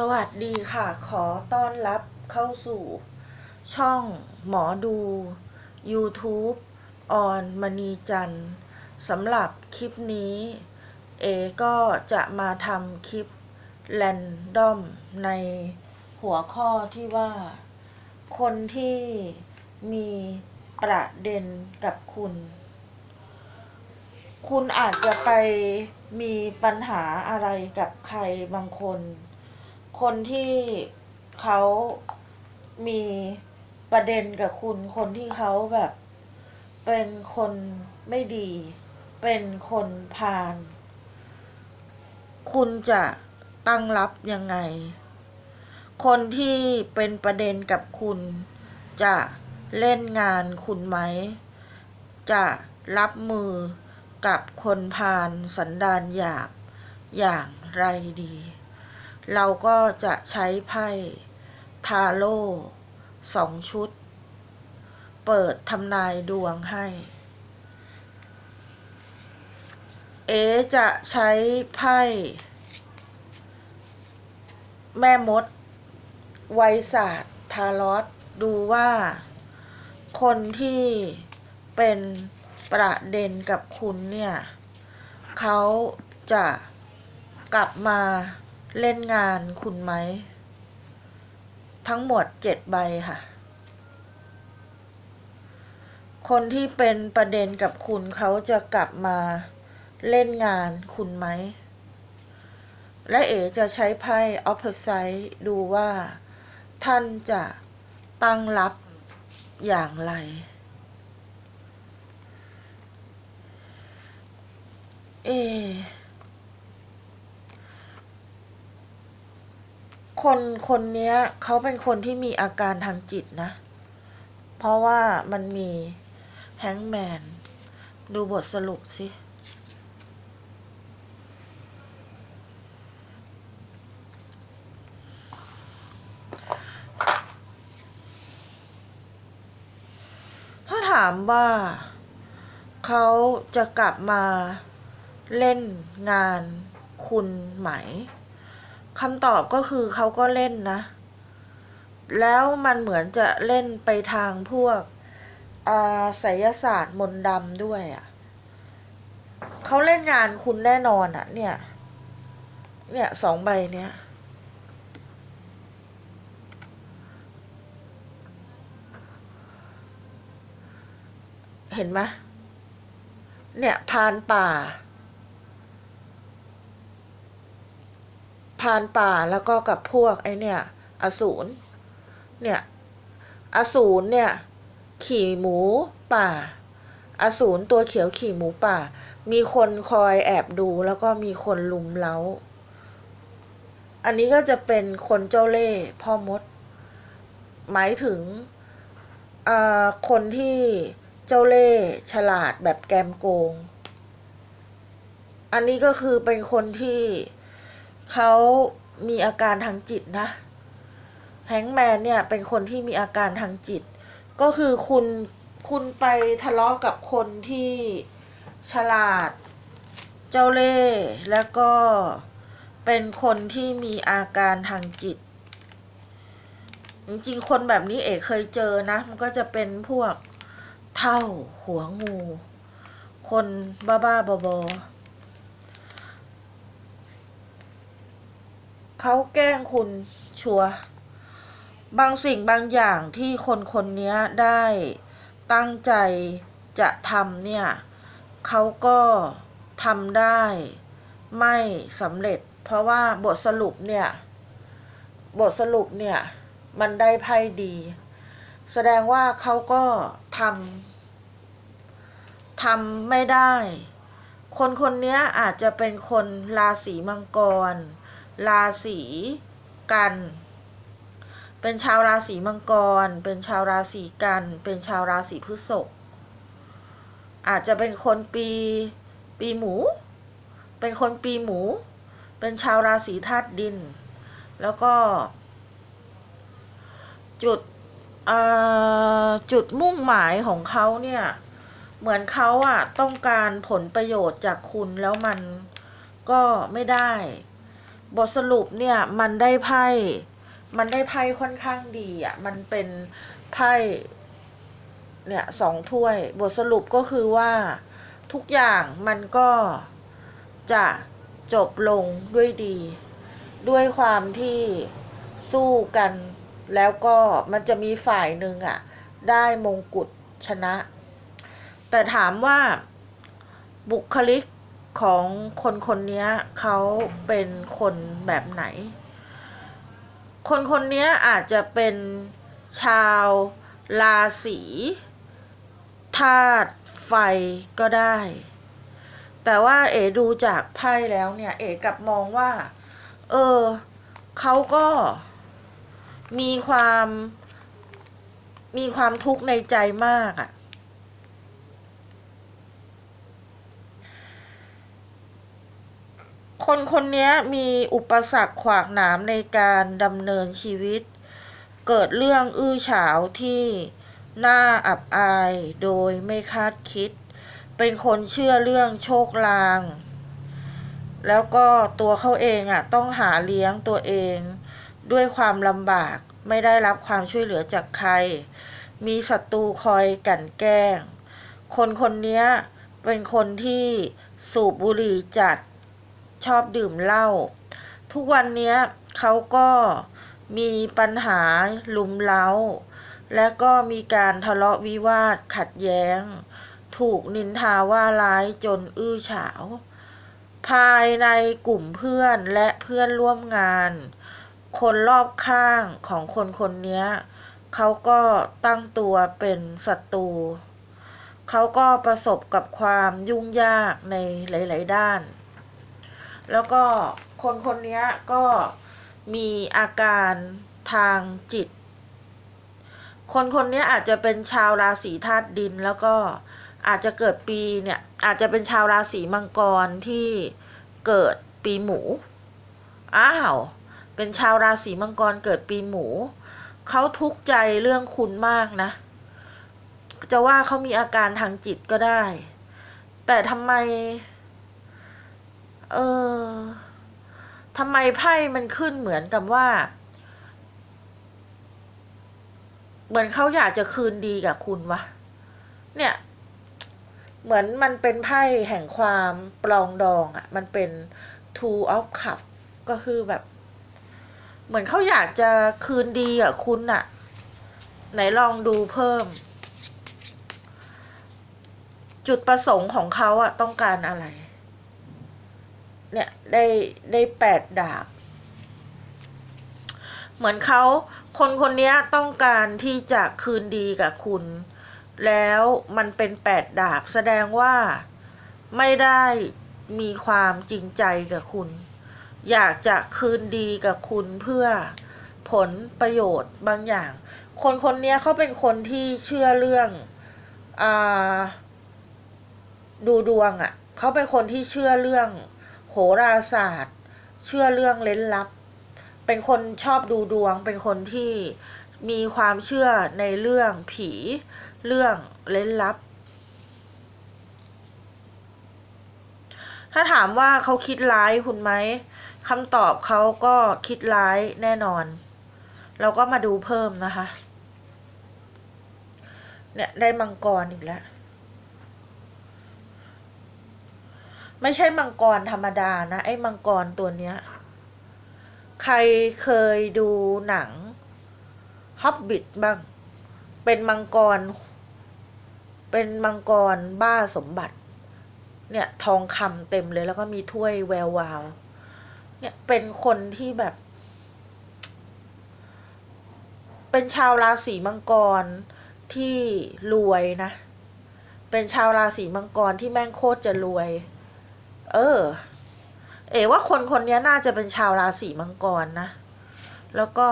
สวัสดีค่ะ ขอต้อนรับเข้าสู่ ช่องหมอดู YouTube ออนมณีจันทร์สำหรับคลิปนี้ เอก็จะมาทำคลิปแรนดอมในหัวข้อที่ว่า คนที่มีประเด็นกับคุณ คุณอาจจะไปมีปัญหาอะไรกับใครบางคน คนที่เขามีประเด็นกับคุณ คนที่เขาแบบ เป็นคนไม่ดี เป็นคนพาลคุณจะตั้งรับยังไง คนที่เป็นประเด็นกับคุณ จะเล่นงานคุณไหม จะรับมือกับคนพาลสันดานหยาบอย่างไรดี เราก็จะใช้ไพ่ทาโร่สองชุด เปิดทำนายดวงให้ เอจะใช้ไพ่แม่มด ไวศาสตร์ทารอสดูว่า คนที่เป็นประเด็นกับคุณเนี่ย เขาจะกลับมา เล่นงานคุณไหม ทั้งหมดเจ็ดใบค่ะ คนที่เป็นประเด็นกับคุณเขาจะกลับมาเล่นงานคุณไหม และเอ๋จะใช้ไพ่ opposite ดูว่า ท่านจะตั้งรับอย่างไรเอ คนคนเนี้ยเขาเป็นคนที่มีอาการทางจิตนะ เพราะว่ามันมีแฮงแมน ดูบทสรุปสิถ้าถามว่าเขาจะกลับมาเล่นงานคุณไหม คำตอบก็คือเขาก็เล่นนะ แล้วมันเหมือนจะเล่นไปทางพวกอาไสยศาสตร์มนต์ดำด้วยอะ่ะเขาเล่นงานคุณแน่นอนอะ่ะ เนี่ย เนี่ยสองใบเนี้ยเห็นไหมเนี่ยพานป่า พานป่าแล้วก็กับพวกไอเนี่ย อสูรเนี่ยอสูรเนี่ย ขี่หมูป่า อสูรตัวเขียวขี่หมูป่า มีคนคอยแอบดูแล้วก็มีคนลุมเล้า อันนี้ก็จะเป็นคนเจ้าเล่ห์พ่อมด หมายถึงอ่าคนที่เจ้าเล่ห์ฉลาดแบบแกมโกง อันนี้ก็คือเป็นคนที่ เขามีอาการทางจิตนะแฮงแมนเนี่ยเป็นคนที่มีอาการทางจิต ก็คือคุณคุณไปทะเลาะกับคนที่ฉลาด เจ้าเล่ห์แล้วก็เป็นคนที่มีอาการทางจิต จริงๆ คนแบบนี้เอกเคยเจอนะ มันก็จะเป็นพวกเท่าหัวงู คนบ้าๆบอๆ เขาแกล้งคุณชัวร์บางสิ่งบางอย่างที่คนคนนี้ได้ตั้งใจจะทำเนี่ยเขาก็ทำได้ไม่สำเร็จ เพราะว่าบทสรุปเนี่ย บทสรุปเนี่ย มันได้ไพ่ดี แสดงว่าเขาก็ทำทำไม่ได้ คนคนนี้อาจจะเป็นคนราศีมังกร ราศีกัน เป็นชาวราศีมังกร เป็นชาวราศีกัน เป็นชาวราศีพฤษภอาจจะเป็นคนปีปีหมู เป็นคนปีหมู เป็นชาวราศีธาตุดิน แล้วก็ จุดจุดมุ่งหมายของเขาเนี่ย เหมือนเขาอะต้องการผลประโยชน์จากคุณแล้วมันก็ไม่ได้ บทสรุปเนี่ยมันได้ไพ่ มันได้ไพ่ค่อนข้างดีอะ มันเป็นไพ่เนี่ยสองถ้วย บทสรุปก็คือว่าทุกอย่างมันก็จะจบลงด้วยดี ด้วยความที่สู้กัน แล้วก็มันจะมีฝ่ายหนึ่งอะ ได้มงกุฎชนะ แต่ถามว่าบุคลิก ของคนคนนี้เขาเป็นคนแบบไหน คนคนนี้อาจจะเป็นชาวราศีธาตุไฟก็ได้ แต่ว่าเอ๋ดูจากไพ่แล้วเนี่ย เอ๋กลับมองว่า เออเขาก็มีความมีความทุกข์ในใจมากอะ่ะ คนคนนี้มีอุปสรรคขวากหนามในการดำเนินชีวิต เกิดเรื่องอื้อฉาวที่น่าอับอายโดยไม่คาดคิด เป็นคนเชื่อเรื่องโชคลาง แล้วก็ตัวเขาเองอะต้องหาเลี้ยงตัวเอง ด้วยความลำบากไม่ได้รับความช่วยเหลือจากใคร มีศัตรูคอยกั่นแกล้ง คนคนนี้เป็นคนที่สูบบุหรี่จัด ชอบดื่มเหล้าทุกวันนี้เขาก็มีปัญหาลุมเล้า และก็มีการทะเลาะวิวาทขัดแย้ง ถูกนินทาว่าร้ายจนอื้อฉาว ภายในกลุ่มเพื่อนและเพื่อนร่วมงาน คนรอบข้างของคนคนนี้เขาก็ตั้งตัวเป็นศัตรู เขาก็ประสบกับความยุ่งยากในหลาย ๆ ด้าน แล้วก็คนคนนี้ก็มีอาการทางจิต คนคนนี้อาจจะเป็นชาวราศีธาตุดิน แล้วก็อาจจะเกิดปีเนี่ยอาจจะเป็นชาวราศีมังกรที่เกิดปีหมู อ้าว เป็นชาวราศีมังกรเกิดปีหมู เขาทุกข์ใจเรื่องคุณมากนะ จะว่าเขามีอาการทางจิตก็ได้ แต่ทำไม เออทำไมไพ่มันขึ้นเหมือนกับว่า เหมือนเขาอยากจะคืนดีกับคุณวะ เนี่ย เหมือนมันเป็นไพ่แห่งความปลองดองอะ่ะ มันเป็น two of cups ก็คือแบบ เหมือนเขาอยากจะคืนดีกับคุณอะ่ะ ไหนลองดูเพิ่ม จุดประสงค์ของเขาอะต้องการอะไร เนี่ยได้ได้แปดดาบ เหมือนเขาคนคนนี้ต้องการที่จะคืนดีกับคุณ แล้วมันเป็นแปดดาบแสดงว่าไม่ได้มีความจริงใจกับคุณ อยากจะคืนดีกับคุณเพื่อผลประโยชน์บางอย่าง คนคนนี้เขาเป็นคนที่เชื่อเรื่องอดูดวงอะ่ะเขาเป็นคนที่เชื่อเรื่อง หราศาสตร์ เชื่อเรื่องเล้นลับ เป็นคนชอบดูดวง เป็นคนที่มีความเชื่อในเรื่องผี เรื่องเล้นลับ ถ้าถามว่าเขาคิดร้ายคุณไหมคำตอบเขาก็คิดร้ายแน่นอน เราก็มาดูเพิ่มนะคะ เนี่ยได้มังกรอีกแล้ว ไม่ใช่มังกรธรรมดานะไอ้มังกรตัวเนี้ย ใครเคยดูหนังฮับบิทบ้าง เป็นมังกร เป็นมังกรบ้าสมบัติ เนี่ยทองคำเต็มเลยแล้วก็มีถ้วยแวววาว เนี่ยเป็นคนที่แบบ เป็นชาวราศีมังกรที่รวยนะ เป็นชาวราศีมังกรที่แม่งโคตรจะรวย เออ เอว่าคนคนนี้น่าจะเป็นชาวราศีมังกรนะ แล้วก็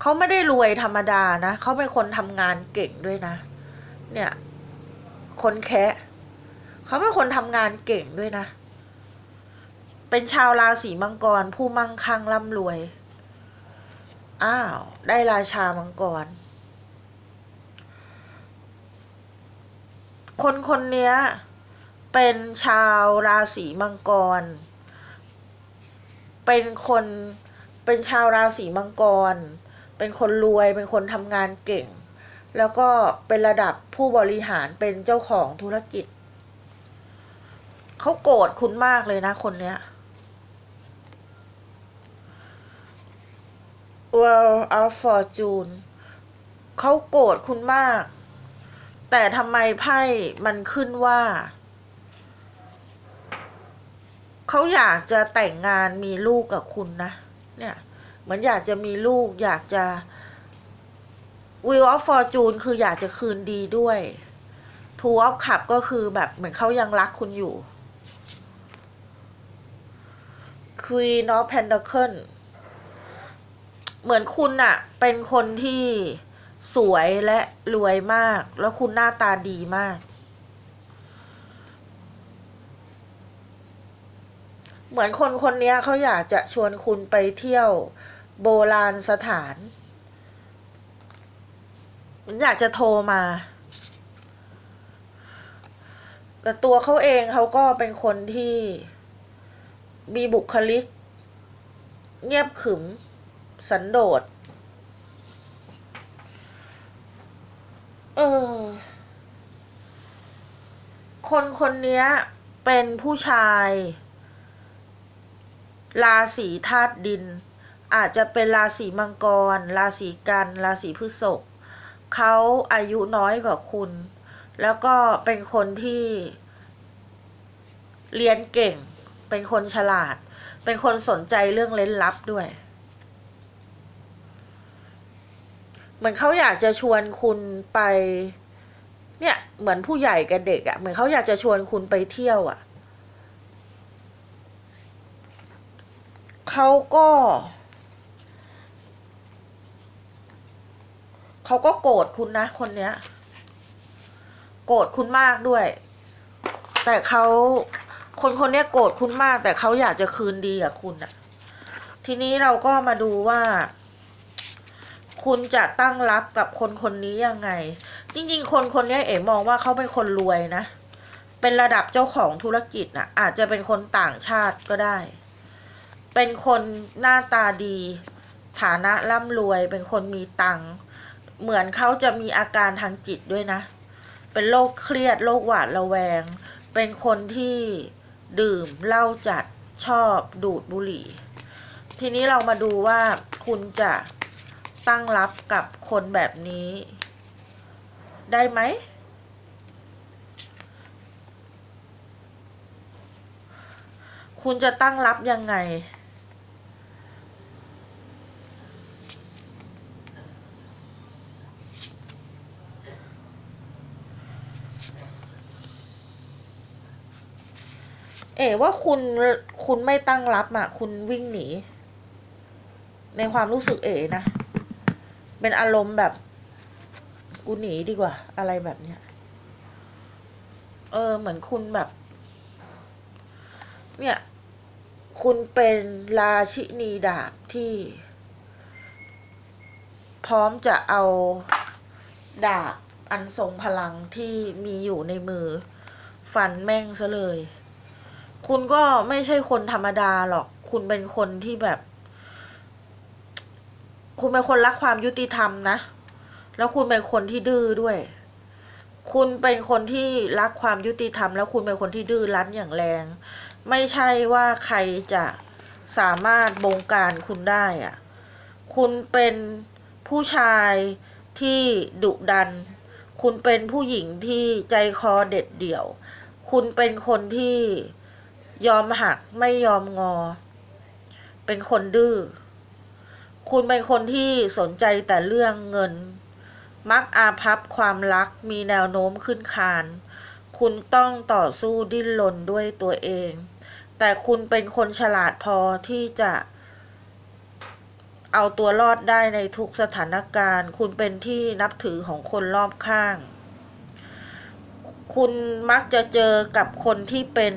เขาไม่ได้รวยธรรมดานะ เขาเป็นคนทำงานเก่งด้วยนะ เนี่ย คนแคะเขาเป็นคนทำงานเก่งด้วยนะ เป็นชาวราศีมังกร ผู้มั่งคั่งร่ำรวย อ้าว ได้ราชามังกร คนคนนี้ เป็นชาวราศีมังกร เป็นคนเป็นชาวราศีมังกร เป็นคนรวย เป็นคนทำงานเก่ง แล้วก็เป็นระดับผู้บริหารเป็นเจ้าของธุรกิจ เขาโกรธคุณมากเลยนะคนเนี้ย World of Fortune เขาโกรธคุณมาก แต่ทำไมไพ่มันขึ้นว่า เขาอยากจะแต่งงานมีลูกกับคุณนะ เนี่ย เหมือนอยากจะมีลูก อยากจะ Wheel of Fortune คืออยากจะคืนดีด้วย Two of Cup ก็คือแบบเหมือนเขายังรักคุณอยู่ Queen of Pentacle เหมือนคุณอะเป็นคนที่สวยและรวยมาก แล้วคุณหน้าตาดีมาก เหมือนคนคนนี้เขาอยากจะชวนคุณไปเที่ยวโบราณสถานมือนอยากจะโทรมา แต่ตัวเขาเองเขาก็เป็นคนที่มีบุคลิก เงียบขรึม สันโดษ เออ คนคนนี้เป็นผู้ชาย ราศีธาตุดิน อาจจะเป็นราศีมังกร ราศีกันราศีพฤษภเขาอายุน้อยกว่าคุณ แล้วก็เป็นคนที่ เรียนเก่ง เป็นคนฉลาด เป็นคนสนใจเรื่องเล้นลับด้วยเหมือนเขาอยากจะชวนคุณไป เนี่ย เหมือนผู้ใหญ่กับเด็กอะ่ะเหมือนเขาอยากจะชวนคุณไปเที่ยวอะ่ะ เขาก็ เขาก็โกรธคุณนะ คนเนี้ย โกรธคุณมากด้วย แต่เขาคนคนเนี้ยโกรธคุณมาก แต่เขาอยากจะคืนดีกับคุณอะทีนี้เราก็มาดูว่า คุณจะตั้งรับกับคนคนนี้ยังไง จริง ๆ คนคนนี้เอ๋มองว่าเขาเป็นคนรวยนะ เป็นระดับเจ้าของธุรกิจนะอาจจะเป็นคนต่างชาติก็ได้ เป็นคนหน้าตาดี ฐานะร่ำรวย เป็นคนมีตังค์เหมือนเขาจะมีอาการทางจิตด้วยนะ เป็นโรคเครียดโรคหวาดระแวง เป็นคนที่ดื่มเหล้าจัดชอบดูดบุหรี่ ทีนี้เรามาดูว่าคุณจะตั้งรับกับคนแบบนี้ ได้ไหม คุณจะตั้งรับยังไง เอ๋ว่าคุณคุณไม่ตั้งรับอะ คุณวิ่งหนี ในความรู้สึกเอ๋นะ เป็นอารมณ์แบบ กูหนีดีกว่า อะไรแบบเนี้ย เออ เหมือนคุณแบบ เนี่ย คุณเป็นราชินีดาบที่ พร้อมจะเอาดาบอันทรงพลังที่มีอยู่ในมือ ฟันแม่งซะเลย คุณก็ไม่ใช่คนธรรมดาหรอก คุณเป็นคนที่แบบ คุณเป็นคนรักความยุติธรรมนะ แล้วคุณเป็นคนที่ดื้อด้วย คุณเป็นคนที่รักความยุติธรรม แล้วคุณเป็นคนที่ดื้อรั้นอย่างแรง ไม่ใช่ว่าใครจะสามารถบงการคุณได้อะคุณเป็นผู้ชายที่ดุดัน คุณเป็นผู้หญิงที่ใจคอเด็ดเดี่ยว คุณเป็นคนที่ ยอมหักไม่ยอมงอ เป็นคนดื้อ คุณเป็นคนที่สนใจแต่เรื่องเงิน มักอาภัพความรักมีแนวโน้มขึ้นคาน คุณต้องต่อสู้ดิ้นรนด้วยตัวเอง แต่คุณเป็นคนฉลาดพอที่จะเอาตัวรอดได้ในทุกสถานการณ์ คุณเป็นที่นับถือของคนรอบข้าง คุณมักจะเจอกับคนที่เป็น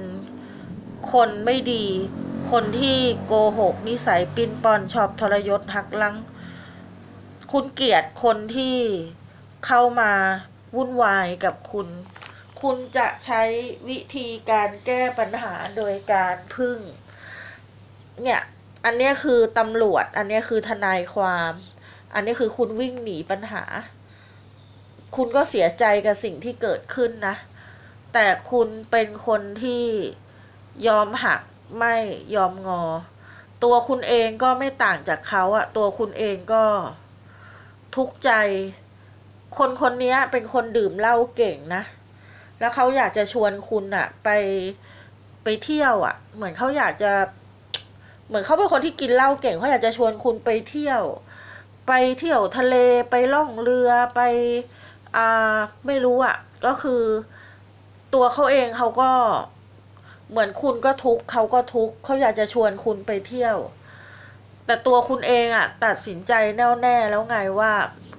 คนไม่ดี คนที่โกหก นิสัยปิ้นปอนชอบทรยศหักหลัง คุณเกลียดคนที่เข้ามาวุ่นวายกับคุณ คุณจะใช้วิธีการแก้ปัญหาโดยการพึ่ง เนี่ย อันนี้คือตำรวจ อันนี้คือทนายความ อันนี้คือคุณวิ่งหนีปัญหา คุณก็เสียใจกับสิ่งที่เกิดขึ้นนะ แต่คุณเป็นคนที่ ยอมหักไม่ยอมงอ ตัวคุณเองก็ไม่ต่างจากเขาอะตัวคุณเองก็ทุกข์ใจ คนคนนี้เป็นคนดื่มเหล้าเก่งนะ แล้วเขาอยากจะชวนคุณอะไปไปเที่ยวอะเหมือนเขาอยากจะ เหมือนเขาเป็นคนที่กินเหล้าเก่งเขาอยากจะชวนคุณไปเที่ยว ไปเที่ยวทะเลไปล่องเรือไปอ่าไม่รู้อะก็คือตัวเขาเองเขาก็ เหมือนคุณก็ทุกข์เขาก็ทุกข์เขาอยากจะชวนคุณไปเที่ยว แต่ตัวคุณเองอะตัดสินใจแน่วแน่แล้วไงว่า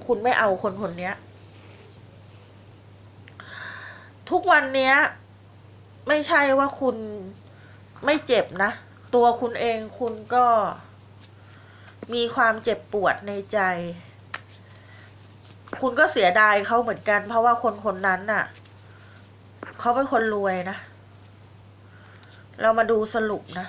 คุณไม่เอาคนคนนี้ทุกวันเนี้ย ไม่ใช่ว่าคุณไม่เจ็บนะ ตัวคุณเองคุณก็มีความเจ็บปวดในใจ คุณก็เสียดายเขาเหมือนกัน เพราะว่าคนคนนั้นน่ะ เขาเป็นคนรวยนะ เรามาดูสรุปนะ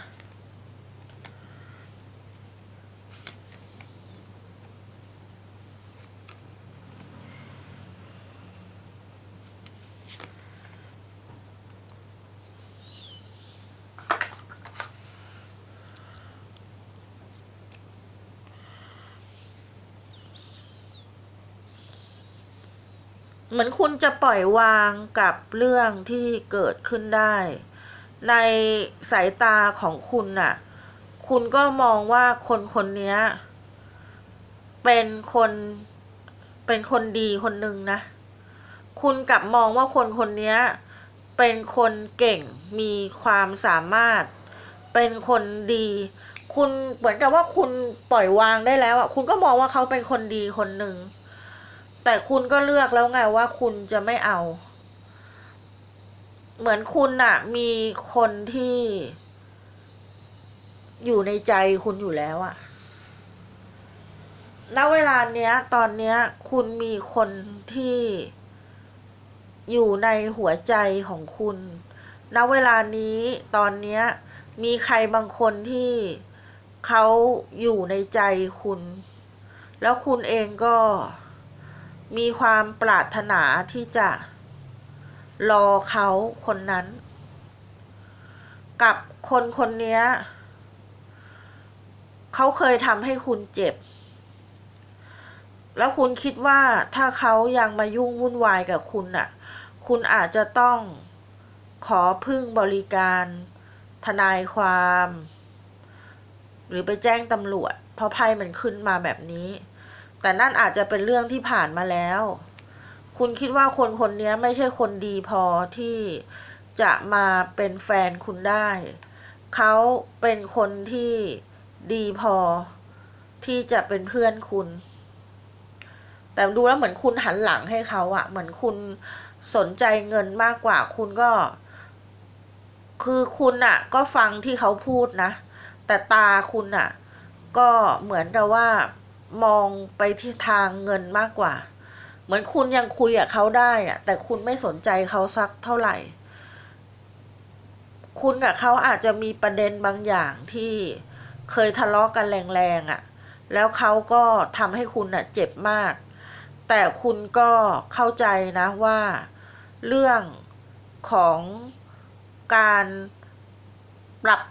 เหมือนคุณจะปล่อยวางกับเรื่องที่เกิดขึ้นได้ ในสายตาของคุณน่ะ คุณก็มองว่าคนคนนี้เป็นคนเป็นคนดีคนหนึ่งนะ คุณกลับมองว่าคนคนนี้เป็นคนเก่งมีความสามารถ เป็นคนดี คุณเหมือนกับว่าคุณปล่อยวางได้แล้วอะ คุณก็มองว่าเขาเป็นคนดีคนหนึ่ง แต่คุณก็เลือกแล้วไงว่าคุณจะไม่เอา เหมือนคุณน่ะมีคนที่ อยู่ในใจคุณอยู่แล้วอะณเวลาเนี้ย ตอนเนี้ย คุณมีคนที่อยู่ในหัวใจของคุณณเวลานี้ตอนเนี้ย มีใครบางคนที่เขาอยู่ในใจคุณ แล้วคุณเองก็มีความปรารถนาที่จะ รอเขาคนนั้น กับคนคนนี้เขาเคยทำให้คุณเจ็บ แล้วคุณคิดว่าถ้าเขายังมายุ่งวุ่นวายกับคุณน่ะ คุณอาจจะต้องขอพึ่งบริการทนายความ หรือไปแจ้งตำรวจ เพราะไพ่มันขึ้นมาแบบนี้ แต่นั่นอาจจะเป็นเรื่องที่ผ่านมาแล้ว คุณคิดว่าคนคนนี้ไม่ใช่คนดีพอที่จะมาเป็นแฟนคุณได้ เขาเป็นคนที่ดีพอที่จะเป็นเพื่อนคุณ แต่ดูแล้วเหมือนคุณหันหลังให้เขาอะเหมือนคุณสนใจเงินมากกว่า คุณก็ คือคุณอะก็ฟังที่เขาพูดนะ แต่ตาคุณอะก็เหมือนกับว่ามองไปที่ทางเงินมากกว่า เหมือนคุณยังคุยกับเขาได้อะแต่คุณไม่สนใจเขาสักเท่าไหร่ คุณกับเขาอาจจะมีประเด็นบางอย่างที่เคยทะเลาะกันแรงๆอะ่ะ แล้วเขาก็ทำให้คุณอะ เจ็บมาก แต่คุณก็เข้าใจนะว่า เรื่องของการปรับ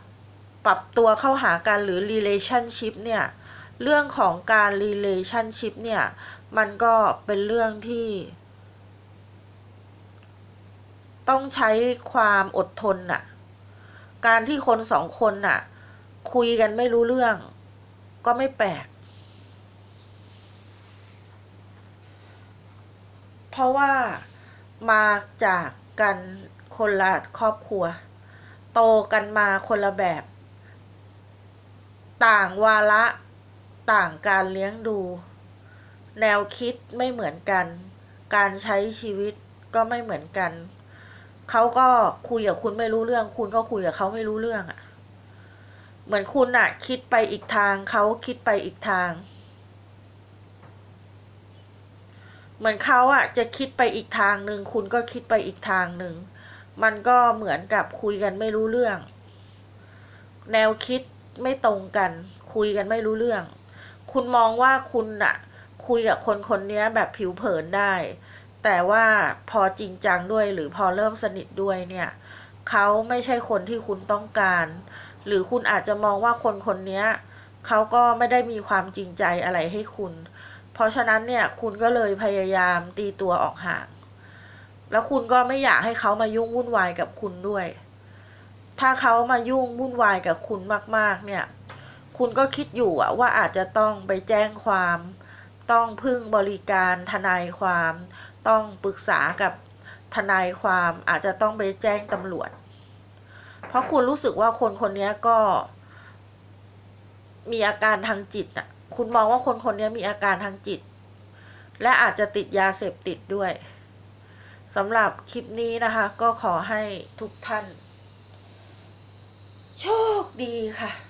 ปรับตัวเข้าหากันหรือ relationship เนี่ย เรื่องของการ relationship เนี่ย มันก็เป็นเรื่องที่ ต้องใช้ความอดทนน่ะ การที่คนสองคนน่ะ คุยกันไม่รู้เรื่อง ก็ไม่แปลก เพราะว่ามาจากกันคนละครอบครัว โตกันมาคนละแบบ ต่างวาระ ต่างการเลี้ยงดู แนวคิดไม่เหมือนกัน การใช้ชีวิตก็ไม่เหมือนกัน เขาก็คุยกับคุณไม่รู้เรื่อง คุณก็คุยกับเขาไม่รู้เรื่องอะ่ะ เหมือนคุณอะคิดไปอีกทาง เขาคิดไปอีกทาง เหมือนเขาอะจะคิดไปอีกทางหนึ่ง คุณก็คิดไปอีกทางหนึ่ง มันก็เหมือนกับคุยกันไม่รู้เรื่อง แนวคิดไม่ตรงกัน คุยกันไม่รู้เรื่อง คุณมองว่าคุณน่ะคุยกับคนคนนี้แบบผิวเผินได้ แต่ว่าพอจริงจังด้วยหรือพอเริ่มสนิทด้วยเนี่ยเขาไม่ใช่คนที่คุณต้องการ หรือคุณอาจจะมองว่าคนคนนี้เขาก็ไม่ได้มีความจริงใจอะไรให้คุณ เพราะฉะนั้นเนี่ยคุณก็เลยพยายามตีตัวออกห่างแล้วคุณก็ไม่อยากให้เขามายุ่งวุ่นวายกับคุณด้วย ถ้าเขามายุ่งวุ่นวายกับคุณมาก ๆ เนี่ย คุณก็คิดอยู่อะว่าอาจจะต้องไปแจ้งความ ต้องพึ่งบริการทนายความ ต้องปรึกษากับทนายความอาจจะต้องไปแจ้งตำรวจ เพราะคุณรู้สึกว่าคนคนนี้ก็ มีอาการทางจิตอะคุณมองว่าคนคนนี้มีอาการทางจิต และอาจจะติดยาเสพติดด้วยสำหรับคลิปนี้นะคะ ก็ขอให้ทุกท่าน โชคดีค่ะ